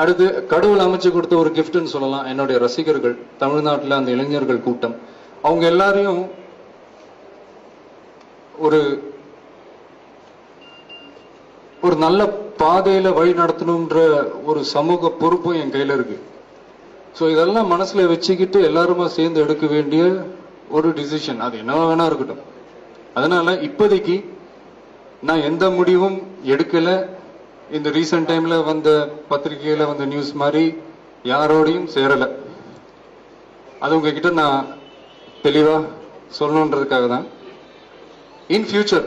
அடுத்து கடவுள் அமைச்சு கொடுத்த ஒரு கிஃப்ட்னு சொல்லலாம். என்னுடைய ரசிகர்கள் தமிழ்நாட்டில் அந்த இளைஞர்கள் கூட்டம். அவங்க எல்லாரையும் ஒரு ஒரு நல்ல பாதையில வழி நடத்தணும்ன்ற ஒரு சமூக பொறுப்பும் என் கையில இருக்கு. ஸோ இதெல்லாம் மனசுல வச்சுக்கிட்டு எல்லாருமா சேர்ந்து எடுக்க வேண்டிய ஒரு டிசிஷன் அது என்னவா வேணா இருக்கட்டும். அதனால இப்போதைக்கு நான் எந்த முடிவும் எடுக்கல. இந்த ரீசெண்ட் டைம்ல வந்த பத்திரிகையில வந்த நியூஸ் மாதிரி யாரோடையும் சேரல. அது உங்ககிட்ட நான் தெளிவா சொல்லணுன்றதுக்காக தான். இன் ஃபியூச்சர்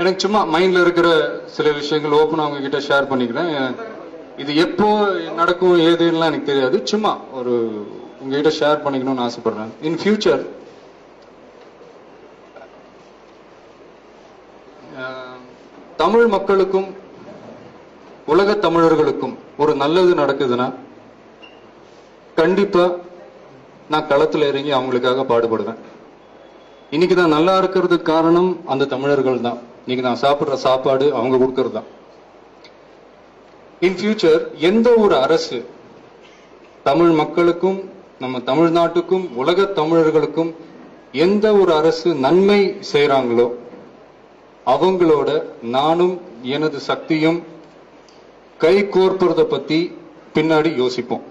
எனக்கு சும்மா மைண்ட்ல இருக்கிற சில விஷயங்கள் ஓப்பனா உங்ககிட்ட ஷேர் பண்ணிக்கிறேன். இது எப்போ நடக்கும் ஏதுன்னுலாம் எனக்கு தெரியாது. சும்மா ஒரு உங்ககிட்ட ஷேர் பண்ணிக்கணும்னு ஆசைப்படுறேன். இன் ஃபியூச்சர் தமிழ் மக்களுக்கும் உலக தமிழர்களுக்கும் ஒரு நல்லது நடக்குதுன்னா கண்டிப்பா நான் களத்துல இறங்கி அவங்களுக்காக பாடுபடுவேன். இன்னைக்கு நான் நல்லா இருக்கிறதுக்கு காரணம் அந்த தமிழர்கள் தான். இன்னைக்கு நான் சாப்பிடுற சாப்பாடு அவங்க கொடுக்கறது தான். இன் ஃபியூச்சர் எந்த ஒரு அரசு தமிழ் மக்களுக்கும் நம்ம தமிழ்நாட்டுக்கும் உலக தமிழர்களுக்கும் எந்த ஒரு அரசு நன்மை செய்கிறாங்களோ அவங்களோட நானும் எனது சக்தியும் கை கோர்ப்பதை பத்தி பின்னாடி யோசிப்போம்.